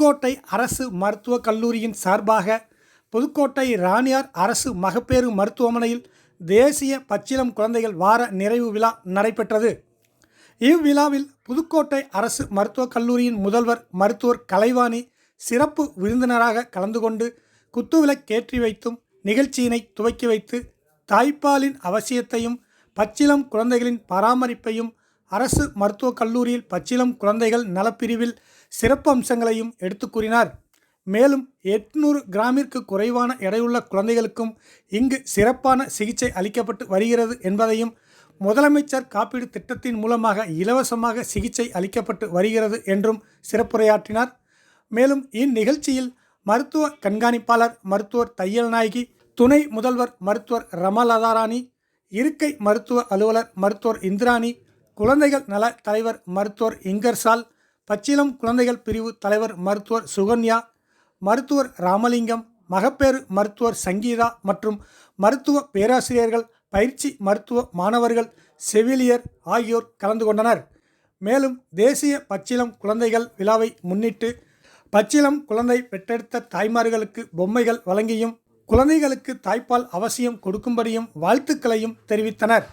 புதுக்கோட்டை அரசு மருத்துவக் கல்லூரியின் சார்பாக புதுக்கோட்டை ராணியார் அரசு மகப்பேறு மருத்துவமனையில் தேசிய பச்சிளம் குழந்தைகள் வார நிறைவு விழா நடைபெற்றது. இவ்விழாவில் புதுக்கோட்டை அரசு மருத்துவக் கல்லூரியின் முதல்வர் மருத்துவர் கலைவாணி சிறப்பு விருந்தினராக கலந்து கொண்டு குத்துவிளக்கேற்றி வைத்தும் நிகழ்ச்சியினை துவக்கி வைத்து தாய்ப்பாலின் அவசியத்தையும் பச்சிளம் குழந்தைகளின் பராமரிப்பையும் அரசு மருத்துவக் கல்லூரியில் பச்சிளம் குழந்தைகள் நலப்பிரிவில் சிறப்பு அம்சங்களையும் எடுத்து கூறினார். மேலும் எட்நூறு கிராமிற்கு குறைவான எடையுள்ள குழந்தைகளுக்கும் இங்கு சிறப்பான சிகிச்சை அளிக்கப்பட்டு வருகிறது என்பதையும் முதலமைச்சர் காப்பீடு திட்டத்தின் மூலமாக இலவசமாக சிகிச்சை அளிக்கப்பட்டு வருகிறது என்றும் சிறப்புரையாற்றினார். மேலும் இந்நிகழ்ச்சியில் மருத்துவ கண்காணிப்பாளர் மருத்துவர் தையல் நாயகி துணை முதல்வர் மருத்துவர் ரமலதாராணி இருக்கை மருத்துவ அலுவலர் மருத்துவர் இந்திராணி குழந்தைகள் நல தலைவர் மருத்துவர் இங்கர்சால் பச்சிளம் குழந்தைகள் பிரிவு தலைவர் மருத்துவர் சுகன்யா மருத்துவர் ராமலிங்கம் மகப்பேறு மருத்துவர் சங்கீதா மற்றும் மருத்துவ பேராசிரியர்கள் பயிற்சி மருத்துவ மாணவர்கள் செவிலியர் ஆகியோர் கலந்து கொண்டனர். மேலும் தேசிய பச்சிளம் குழந்தைகள் விழாவை முன்னிட்டு பச்சிளம் குழந்தை பெற்றெடுத்த தாய்மார்களுக்கு பொம்மைகள் வழங்கியும் குழந்தைகளுக்கு தாய்ப்பால் அவசியம் கொடுக்கும்படியும் வாழ்த்துக்களையும் தெரிவித்தனர்.